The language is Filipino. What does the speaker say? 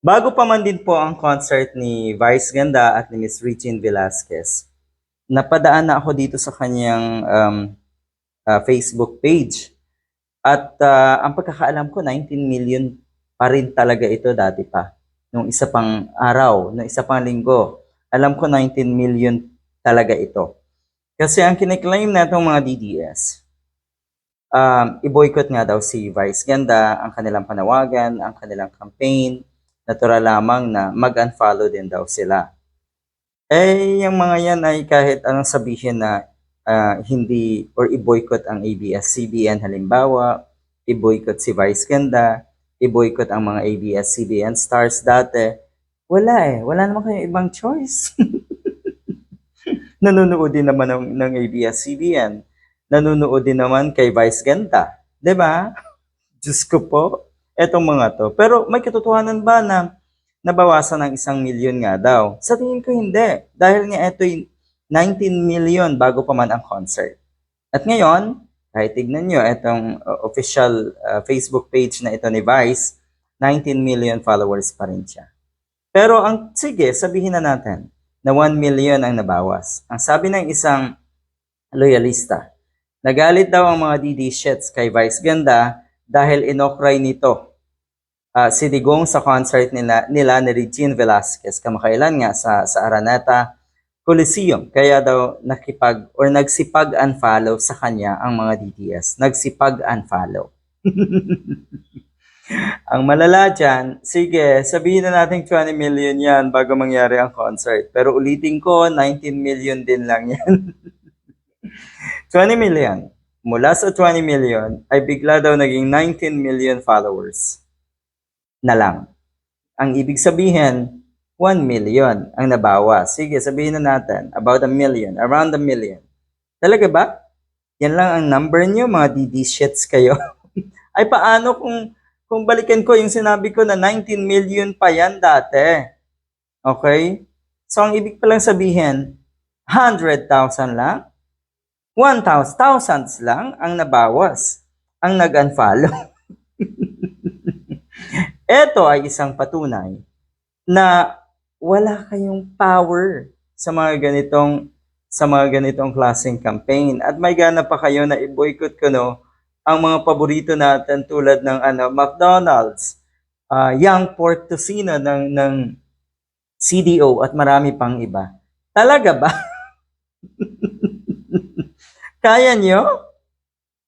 Bago pa man din po ang concert ni Vice Ganda at ni Miss Regine Velasquez, napadaan na ako dito sa kanyang um, uh, Facebook page. At uh, ang pagkakaalam ko, 19 million pa rin talaga ito dati pa. Nung isa pang araw, nung isa pang linggo. Alam ko 19 million talaga ito. Kasi ang kiniklaim na itong mga DDS, um, i-boycott nga daw si Vice Ganda, ang kanilang panawagan, ang kanilang campaign, natural lamang na mag-unfollow din daw sila. Eh, yung mga yan ay kahit anong sabihin na ah, hindi or i-boycott ang ABS-CBN halimbawa, i-boycott si Vice Ganda, i-boycott ang mga ABS-CBN stars dati, wala eh. Wala naman kayong ibang choice. Nanonood din naman ng, ng ABS-CBN. Nanonood din naman kay Vice Ganda. ba? Diyos ko po. Etong mga to. Pero may katotohanan ba na nabawasan ng isang milyon nga daw? Sa tingin ko hindi. Dahil nga ito 19 million bago pa man ang concert. At ngayon, kahit tignan nyo, itong uh, official uh, Facebook page na ito ni Vice, 19 million followers pa rin siya. Pero ang, sige, sabihin na natin na 1 million ang nabawas. Ang sabi ng isang loyalista, nagalit daw ang mga DD shits kay Vice Ganda dahil inokray nito ah, si Digong sa concert nila, nila ni Regine Velasquez kamakailan nga sa, sa Araneta Coliseum. Kaya daw nakipag or nagsipag-unfollow sa kanya ang mga DDS. Nagsipag-unfollow. ang malala dyan, sige, sabihin na natin 20 million yan bago mangyari ang concert. Pero ulitin ko, 19 million din lang yan. 20 million. Mula sa 20 million, ay bigla daw naging 19 million followers na lang. Ang ibig sabihin, 1 million ang nabawas. Sige, sabihin na natin, about a million, around a million. Talaga ba? Yan lang ang number nyo, mga DD shits kayo. ay paano kung, kung balikan ko yung sinabi ko na 19 million pa yan dati? Okay? So, ang ibig palang sabihin, 100,000 lang? 1,000, thousands lang ang nabawas, ang nag-unfollow. Ito ay isang patunay na wala kayong power sa mga ganitong sa mga ganitong klaseng campaign at may gana pa kayo na i-boycott ko no ang mga paborito natin tulad ng ano McDonald's, ah, Young Port Tocino ng ng CDO at marami pang iba. Talaga ba? Kaya nyo?